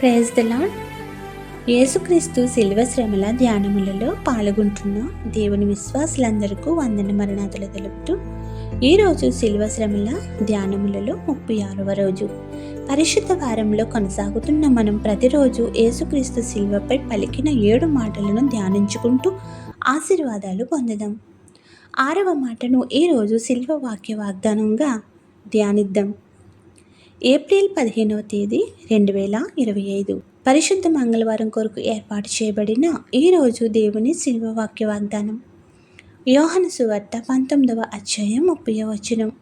Praise the lord యేసుక్రీస్తు శిల్వ శ్రమల ధ్యానములలో పాల్గొంటున్న దేవుని విశ్వాసులందరికీ వందన మరణాదులు తెలుపుతూ ఈరోజు శిల్వ శ్రమల ధ్యానములలో ముప్పై ఆరవ రోజు. పరిశుద్ధ వారంలో కొనసాగుతున్న మనం ప్రతిరోజు యేసుక్రీస్తు శిల్వపై పలికిన ఏడు మాటలను ధ్యానించుకుంటూ ఆశీర్వాదాలు పొందుదాం. ఆరవ మాటను ఈరోజు శిల్వ వాక్య వాగ్దానంగా ధ్యానిద్దాం. ఏప్రిల్ పదిహేనవ తేదీ రెండు వేల ఇరవై ఐదు. పరిశుద్ధ మంగళవారం కొరకు ఏర్పాటు చేయబడిన ఈరోజు దేవుని శిల్వ వాక్య వాగ్దానం యోహన సువార్త పంతొమ్మిదవ అధ్యాయం ముప్పై వచనం.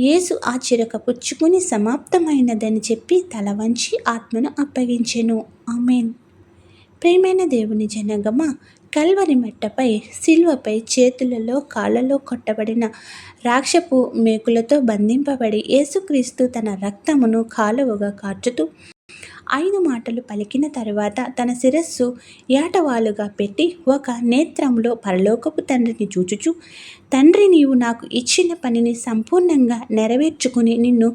యేసు ఆ చిరక పుచ్చుకుని సమాప్తమైనదని చెప్పి తల వంచి ఆత్మను అప్పగించెను. ఆమెన్. ప్రేమైన దేవుని జనగమ కల్వరి మెట్టపై శిల్వపై చేతులలో కాళ్ళలో కొట్టబడిన రాక్షపు మేకులతో బంధింపబడి యేసుక్రీస్తు తన రక్తమును కాలువగా కార్చుతూ ఐదు మాటలు పలికిన తరువాత తన శిరస్సు ఏటవాలుగా పెట్టి ఒక నేత్రంలో పరలోకపు తండ్రిని చూచుచు తండ్రి నీవు నాకు ఇచ్చిన పనిని సంపూర్ణంగా నెరవేర్చుకుని నిన్ను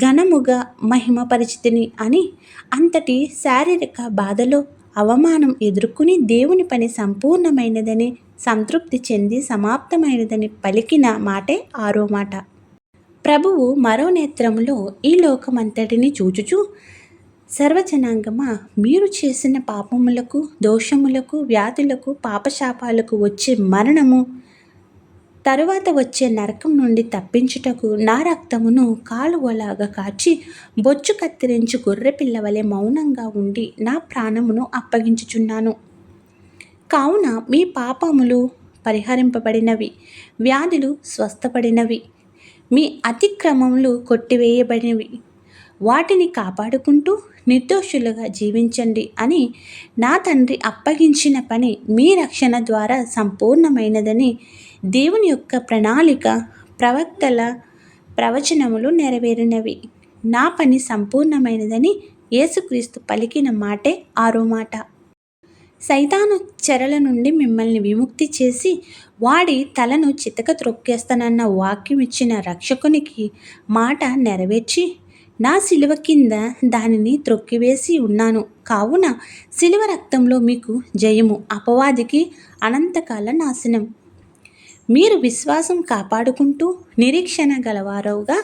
ఘనముగా మహిమపరిచితిని అని అంతటి శారీరక బాధలో అవమానం ఎదుర్కొని దేవుని పని సంపూర్ణమైనదని సంతృప్తి చెంది సమాప్తమైనదని పలికిన మాటే ఆరో మాట. ప్రభువు మరో నేత్రములో ఈ లోకమంతటిని చూచుచు సర్వజనాంగమా మీరు చేసిన పాపములకు దోషములకు వ్యాధులకు పాపశాపాలకు వచ్చే మరణము తరువాత వచ్చే నరకం నుండి తప్పించుటకు నా రక్తమును కాలువలాగా కాచి బొచ్చు కత్తిరించి గొర్రె పిల్లవలే మౌనంగా ఉండి నా ప్రాణమును అప్పగించుచున్నాను. కావున మీ పాపములు పరిహరింపబడినవి వ్యాధులు స్వస్థపడినవి మీ అతిక్రమములు కొట్టివేయబడినవి. వాటిని కాపాడుకుంటూ నిర్దోషులుగా జీవించండి అని నా తండ్రి అప్పగించిన పని మీ రక్షణ ద్వారా సంపూర్ణమైనదని దేవుని యొక్క ప్రణాళిక ప్రవక్తల ప్రవచనములు నెరవేరినవి. నా పని సంపూర్ణమైనదని యేసుక్రీస్తు పలికిన మాటే ఆరో మాట. సైతాను చెరల నుండి మిమ్మల్ని విముక్తి చేసి వాడి తలను చితక త్రొక్కేస్తానన్న వాక్యం ఇచ్చిన రక్షకునికి మాట నెరవేర్చి నా శిలువ కింద దానిని త్రొక్కివేసి ఉన్నాను. కావున శిలువ రక్తంలో మీకు జయము అపవాదికి అనంతకాల నాశనం. మీరు విశ్వాసం కాపాడుకుంటూ నిరీక్షణ గలవారవుగా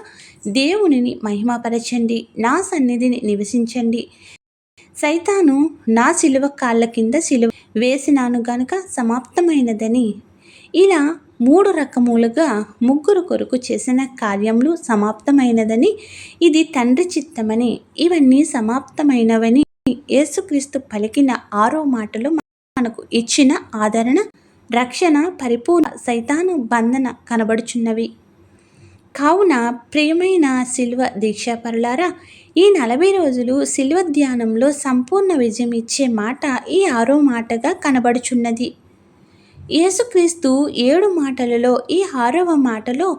దేవునిని మహిమపరచండి నా సన్నిధిని నివసించండి. సైతాను నా శిలువ కాళ్ళ కింద శిలువ వేసినాను గనుక సమాప్తమైనదని. ఇలా మూడు రకములుగా ముగ్గురు కొరకు చేసిన కార్యములు సమాప్తమైనదని ఇది తండ్రి చిత్తమని ఇవన్నీ సమాప్తమైనవని యేసుక్రీస్తు పలికిన ఆరో మాటలు మనకు ఇచ్చిన ఆదరణ రక్షణ పరిపూర్ణ సైతాను బంధన కనబడుచున్నవి. కావున ప్రియమైన శిల్వ దీక్షాపరులారా ఈ నలభై రోజులు శిల్వ ధ్యానంలో సంపూర్ణ విజయం ఇచ్చే మాట ఈ ఆరో మాటగా కనబడుచున్నది. యేసుక్రీస్తు ఏడు మాటలలో ఈ ఆరవ మాటలో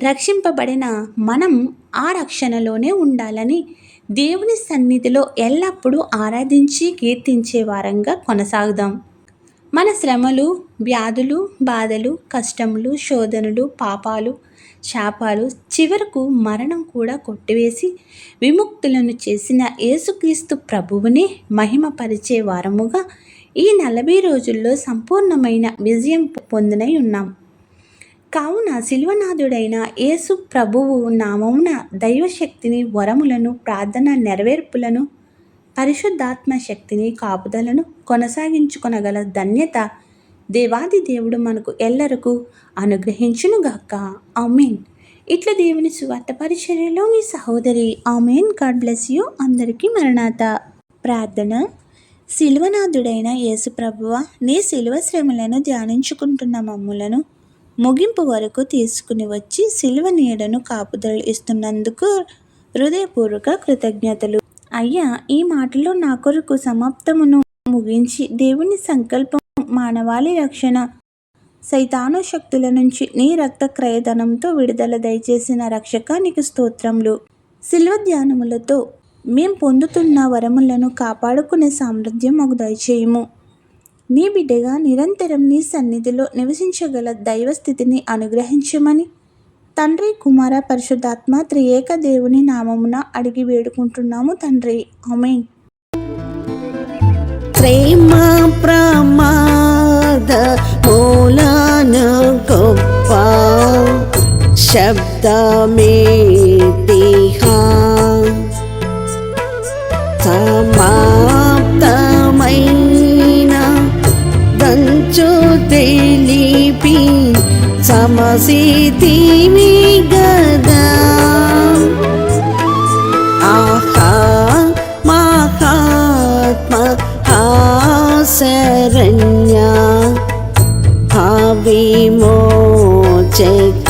రక్షింపబడిన మనం ఆ రక్షణలోనే ఉండాలని దేవుని సన్నిధిలో ఎల్లప్పుడూ ఆరాధించి కీర్తించే వారంగా కొనసాగుదాం. మన శ్రమలు వ్యాధులు బాధలు కష్టములు శోధనలు పాపాలు శాపాలు చివరకు మరణం కూడా కొట్టివేసి విముక్తులను చేసిన యేసుక్రీస్తు ప్రభువుని మహిమపరిచే వారముగా ఈ నలభై రోజుల్లో సంపూర్ణమైన విజయం పొందినై ఉన్నాం. కావున శిల్వనాథుడైన యేసు ప్రభువు నామమున దైవశక్తిని వరములను ప్రార్థన నెరవేర్పులను పరిశుద్ధాత్మ శక్తిని కాపుదలను కొనసాగించుకొనగల ధన్యత దేవాది దేవుడు మనకు ఎల్లరకు అనుగ్రహించునుగాక. ఆమెన్. ఇట్లా దేవుని సువార్త పరిచర్యలో మీ సహోదరి ఆమెన్. God bless you. అందరికీ మరణాత. ప్రార్థన. శిల్వనాథుడైన యేసుప్రభువ నీ శిల్వ శ్రమలను ధ్యానించుకుంటున్న మమ్ములను ముగింపు వరకు తీసుకుని వచ్చి శిల్వ నీడను కాపుదలు ఇస్తున్నందుకు హృదయపూర్వక కృతజ్ఞతలు. అయ్యా ఈ మాటలో నా కొరకు సమాప్తమును ముగించి దేవుని సంకల్పం మానవాళి రక్షణ. సైతాను శక్తుల నుంచి నీ రక్త క్రయధనంతో విడుదల దయచేసిన రక్షక నీకు స్తోత్రములు. శిల్వ ధ్యానములతో మేం పొందుతున్న వరములను కాపాడుకునే సామర్థ్యం మాకు దయచేయము. నీ బిడ్డగా నిరంతరం నీ సన్నిధిలో నివసించగల దైవస్థితిని అనుగ్రహించమని తండ్రి కుమార పరిశుద్ధాత్మ త్రియేక దేవుని నామమున అడిగి వేడుకుంటున్నాము తండ్రి. ఆమెన్. ప్రేమ ప్రమాద మూలాన గొప్ప శబ్దమే సమసితివి గదా ఆహా మహాత్మ ఆశరణ్య విమోచక